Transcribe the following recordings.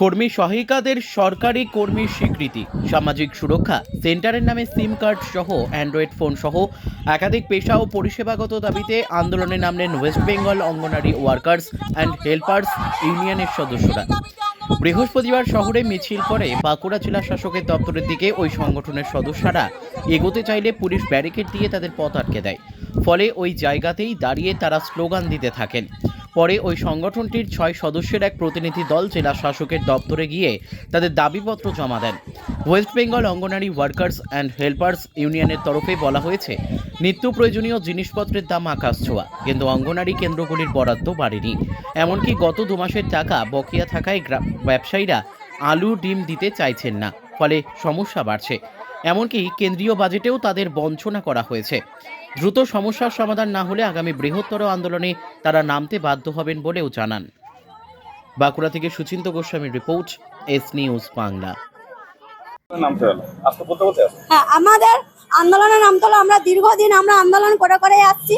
কর্মী সহায়িকাদের সরকারি কর্মীর স্বীকৃতি, সামাজিক সুরক্ষা, সেন্টারের নামে সিম কার্ড সহ অ্যান্ড্রয়েড ফোন সহ একাধিক পেশা ও পরিষেবাগত দাবিতে আন্দোলনে নামলেন West Bengal Anganwadi workers and helpers ইউনিয়নের সদস্যরা। বৃহস্পতিবার শহরে মিছিল করে বাঁকুড়া জেলা শাসকের দপ্তরের দিকে ওই সংগঠনের সদস্যরা এগোতে চাইলে পুলিশ ব্যারিকেড দিয়ে তাদের পথ আটকে দেয়। ফলে ওই জায়গাতেই দাঁড়িয়ে তারা স্লোগান দিতে থাকেন। পরে ওই সংগঠনটির ছয় সদস্যের এক প্রতিনিধি দল জেলা শাসকের দপ্তরে গিয়ে তাদের দাবিপত্র জমা দেন। West Bengal Anganwadi workers and helpers ইউনিয়নের তরফে বলা হয়েছে, নিত্য প্রয়োজনীয় জিনিসপত্রের দাম আকাশ ছোঁয়া, কিন্তু অঙ্গনারী কেন্দ্রগুলির বরাদ্দ বাড়েনি। এমনকি গত দু মাসের টাকা বকেয়া থাকায় ব্যবসায়ীরা আলু, ডিম দিতে চাইছেন না, ফলে সমস্যা বাড়ছে। এমনকি কেন্দ্রীয় বাজেটেও তাদের বঞ্চনা করা হয়েছে। দ্রুত সমস্যার সমাধান না হলে আগামী বৃহত্তর আন্দোলনে তারা নামতে বাধ্য হবেন বলেও জানান। বাঁকুড়া থেকে সুচিন্ত গোস্বামীর রিপোর্ট এস নিউজ বাংলা। নামতে হ্যাঁ আমাদের আন্দোলনের নাম হলো। আমরা দীর্ঘদিন আমরা আন্দোলন করে করে আসছি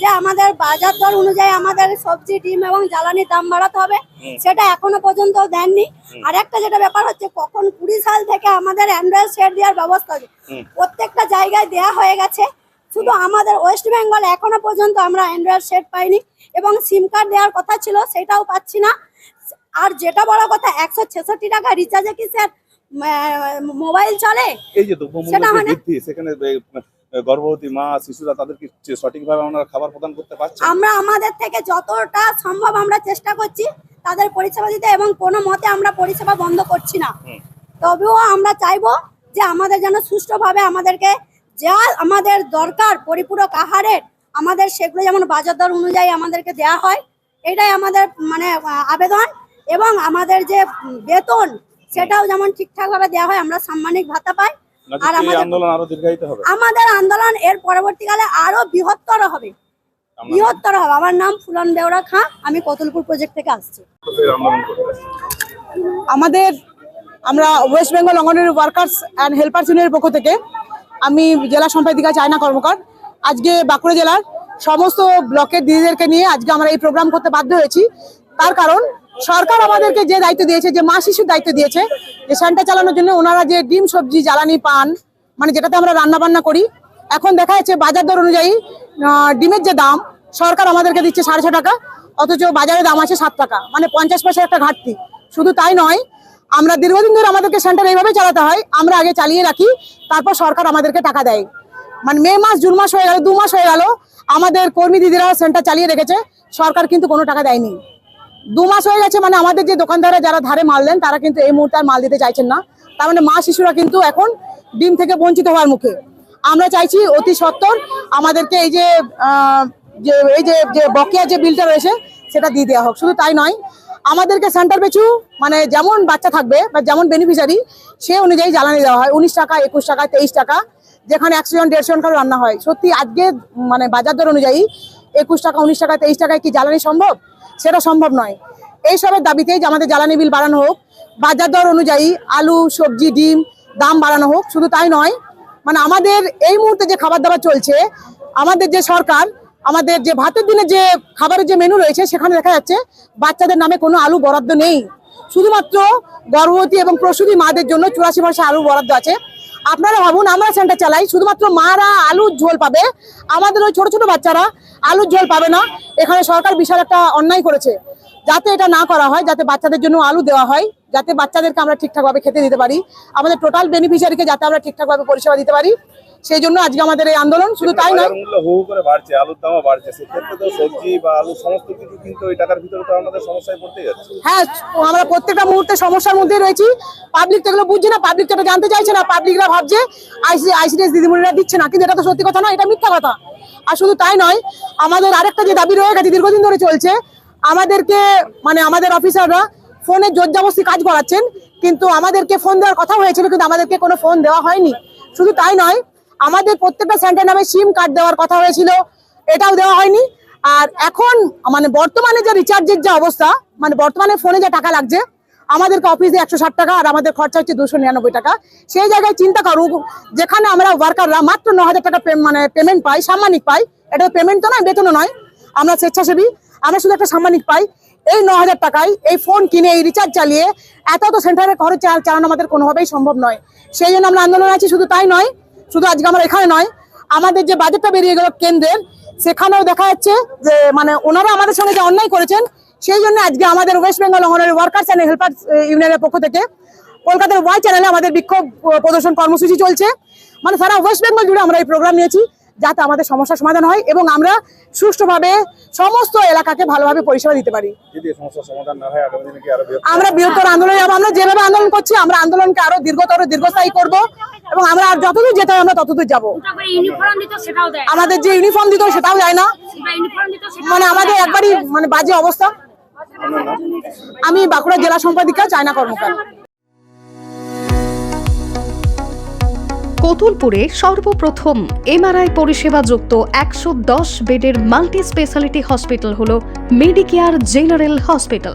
যে আমাদের বাজার দর অনুযায়ী আমাদের সবজি ডিম এবং জ্বালানির দাম বাড়াতে হবে। সেটা এখনও পর্যন্ত দেননি। আর একটা যেটা ব্যাপার হচ্ছে কখন কুড়ি সাল থেকে আমাদের অ্যান্ড্রয়েড সেট দেওয়ার ব্যবস্থা প্রত্যেকটা জায়গায় দেয়া হয়ে গেছে। শুধু আমাদের ওয়েস্ট বেঙ্গল এখনও পর্যন্ত আমরা অ্যান্ড্রয়েড সেট পাইনি এবং সিম কার্ড দেওয়ার কথা ছিল সেটাও পাচ্ছি না। আর যেটা বড় কথা একশো ছেষট্টি টাকা রিচার্জে কি স্যার মোবাইল চলে? এই যে হয় সেখানে গর্ভবতী মা শিশুরা তাদেরকে সঠিকভাবে আমরা খাবার প্রদান করতে পারছি আমরা আমাদের থেকে যতটা সম্ভব আমরা চেষ্টা করছি তাদের পরিষেবা দিতে এবং কোনো মতে আমরা পরিষেবা বন্ধ করছি না। তবেও আমরা চাইব যে আমাদের যেন সুষ্ঠুভাবে আমাদেরকে যা আমাদের দরকার পরিপূরক আহারের আমাদের সেগুলো যেমন বাজার দর অনুযায়ী আমাদেরকে দেয়া হয় এটাই আমাদের মানে আবেদন। এবং আমাদের যে বেতন সেটাও যেমন ঠিকঠাকভাবে দেওয়া হয় আমরা সাম্মানিক ভাতা পাই। আর আমাদের- আন্দোলন আরও দীর্ঘায়িত হবে। আমাদের আন্দোলন এর পরবর্তীকালে আরও বৃহত্তর হবে। বৃহত্তর হবে। আমার নাম ফুলন বেওড়া খাঁ আমি কতুলপুর প্রজেক্ট থেকে আসছি। আমাদের আমরা West Bengal anganwadi workers and helpers ইউনিয়নের পক্ষ থেকে আমি জেলা সম্পাদিকা চায়না কর্মকার। আজকে বাঁকুড়া জেলার সমস্ত ব্লকের দিদিদেরকে নিয়ে আজকে আমরা এই প্রোগ্রাম করতে বাধ্য হয়েছি। তার কারণ, সরকার আমাদেরকে যে দায়িত্ব দিয়েছে, যে মা শিশুর দায়িত্ব দিয়েছে যে সেন্টার চালানোর জন্য ওনারা যে ডিম, সবজি, জ্বালানি, পান মানে যেটাতে আমরা রান্না বান্না করি, এখন দেখা যাচ্ছে বাজার দর অনুযায়ী ডিমের যে দাম, সরকার আমাদেরকে দিচ্ছে সাড়ে ছ টাকা, অথচ বাজারে দাম আছে সাত টাকা মানে পঞ্চাশ পয়সার একটা ঘাটতি। শুধু তাই নয় আমরা দীর্ঘদিন ধরে আমাদেরকে সেন্টার এইভাবে চালাতে হয়, আমরা আগে চালিয়ে রাখি, তারপর সরকার আমাদেরকে টাকা দেয়। মানে মে মাস, জুন মাস হয়ে গেল, দু মাস হয়ে গেল, আমাদের কর্মী দিদিরা সেন্টার চালিয়ে রেখেছে, সরকার কিন্তু কোনো টাকা দেয়নি। দু মাস হয়ে গেছে মানে আমাদের যে দোকানদাররা যারা ধারে মাল দেন, তারা কিন্তু এই মুহূর্তে মাল দিতে চাইছেন না। তার মানে মা শিশুরা কিন্তু এখন ডিম থেকে বঞ্চিত হওয়ার মুখে। আমরা চাইছি অতি সত্বর আমাদেরকে এই যে যে, এই যে যে বকেয়া যে বিলটা রয়েছে, সেটা দিয়ে দেওয়া হোক। শুধু তাই নয় আমাদেরকে সেন্টার পিছু মানে যেমন বাচ্চা থাকবে বা যেমন বেনিফিশিয়ারি সে অনুযায়ী জ্বালানি দেওয়া হয়। উনিশ টাকা, একুশ টাকা, তেইশ টাকা, যেখানে একশো জন, দেড়শো জন করে রান্না হয়। সত্যি আজকে মানে বাজার দর অনুযায়ী একুশ টাকা, উনিশ টাকা, তেইশ টাকায় কি জ্বালানি সম্ভব? সেটা সম্ভব নয়। এইসবের দাবিতেই যে আমাদের জ্বালানি বিল বাড়ানো হোক, বাজার দর অনুযায়ী আলু, সবজি, ডিম দাম বাড়ানো হোক, শুধু তাই নয় মানে আমাদের এই মুহূর্তে যে খাবার দাবার চলছে, আমাদের যে সরকার আমাদের যে ভাতের দিনে যে খাবারের যে মেনু রয়েছে, সেখানে দেখা যাচ্ছে বাচ্চাদের নামে কোনো আলু বরাদ্দ নেই। শুধুমাত্র গর্ভবতী এবং প্রসূতি মাদের জন্য চুরাশি পয়সা আলু বরাদ্দ আছে। আপনারা ভাবুন, আমরা সেন্টার চালাই, শুধুমাত্র মারা আলুর ঝোল পাবে। আমাদের ওই ছোট ছোট বাচ্চারা আলুর ঝোল পাবে না। এখানে সরকার বিশাল একটা অন্যায় করেছে। যাতে এটা না করা হয়, যাতে বাচ্চাদের জন্য আলু দেওয়া হয়, যাতে বাচ্চাদেরকে আমরা ঠিকঠাকভাবে খেতে দিতে পারি। আমাদের টোটাল বেনিফিশিয়ারিকে যাতে আমরা ঠিকঠাকভাবে পরিষেবা দিতে পারি। সেই জন্য আজকে আমাদের এই আন্দোলন শুধু তাই নয়। হু করে বাড়ছে আলুর দামও বাড়ছে সেক্ষেত্রে তো সবজি বা আলু সমস্ত কিছু কিন্তু টাকার ভিতরে তো আমাদের সমস্যায় পড়তে যাচ্ছে। হ্যাঁ আমরা প্রত্যেকটা মুহূর্তে সমস্যার মধ্যে রয়েছি। পাবলিক তো এগুলো বুঝছে না পাবলিক তো জানতে চাইছে না পাবলিকরা ভাবছে আইসি আইসিডিএস দিদিমণিরা দিচ্ছে না কিন্তু এটা তো সত্যি কথা নয় এটা মিথ্যা কথা। আর শুধু তাই নয় আমাদের আরেকটা যে দাবি রয়ে গেছে দীর্ঘদিন ধরে চলছে আমাদেরকে মানে আমাদের অফিসাররা ফোনে জোরজাবস্তি কাজ করাচ্ছেন কিন্তু আমাদেরকে ফোন দেওয়ার কথা হয়েছিল কিন্তু আমাদেরকে কোনো ফোন দেওয়া হয়নি। শুধু তাই নয় আমাদের প্রত্যেকটা সেন্টার নামে সিম কার্ড দেওয়ার কথা হয়েছিল, এটাও দেওয়া হয়নি। আর এখন মানে বর্তমানে যে রিচার্জের যে অবস্থা মানে বর্তমানে ফোনে যে টাকা লাগছে, আমাদেরকে অফিসে একশো ষাট টাকা আর আমাদের খরচা হচ্ছে দুশো নিরানব্বই টাকা। সেই জায়গায় চিন্তা করুক যেখানে আমরা ওয়ার্কাররা মাত্র ন হাজার টাকা মানে পেমেন্ট পাই, সাম্মানিক পাই, এটা পেমেন্ট তো নয়, বেতনও নয়। আমরা স্বেচ্ছাসেবী, আমরা শুধু একটা সাম্মানিক পাই। এই ন হাজার টাকায় এই ফোন কিনে, এই রিচার্জ চালিয়ে এত তো সেন্টারের খরচ চালানো আমাদের কোনোভাবেই সম্ভব নয়। সেই জন্য আমরা আন্দোলন আছি, শুধু তাই নয় শুধু আজকে আমরা এখানে নয় আমাদের যে বাজেটটা বেরিয়ে গেল কেন্দ্রের সেখানেও দেখা যাচ্ছে যে মানে ওনারা আমাদের সঙ্গে যে অন্যায় করেছেন সেই জন্য আজকে আমাদের West Bengal anganwadi workers and helper ইউনিয়নের পক্ষ থেকে কলকাতার ওয়াই চ্যানেলে আমাদের বিক্ষোভ প্রদর্শন কর্মসূচি চলছে। মানে সারা ওয়েস্ট বেঙ্গল জুড়ে আমরা এই প্রোগ্রাম নিয়েছি যাতে আমাদের সমস্যার সমাধান হয় এবং আমরা সুষ্ঠুভাবে সমস্ত এলাকাকে ভালোভাবে পরিষেবা দিতে পারি। আমরা বৃহত্তর আন্দোলনে আমরা যেভাবে আন্দোলন করছি আমরা আন্দোলনকে আরও দীর্ঘতর দীর্ঘস্থায়ী করব। এবং আমরা আর যতদূর যেতে হয় আমরা ততদূর যাব। আমাদের যে ইউনিফর্ম দিত সেটাও যায় না। মানে আমাদের একবারই মানে বাজে অবস্থা। আমি বাঁকুড়া জেলা সম্পাদিকা চায়না কর্মকার। কতুলপুরে সর্বপ্রথম এমআরআই পরিষেবা যুক্ত একশো দশ বেডের মাল্টি স্পেশালিটি হসপিটাল হল মেডিকেয়ার জেনারেল হসপিটাল।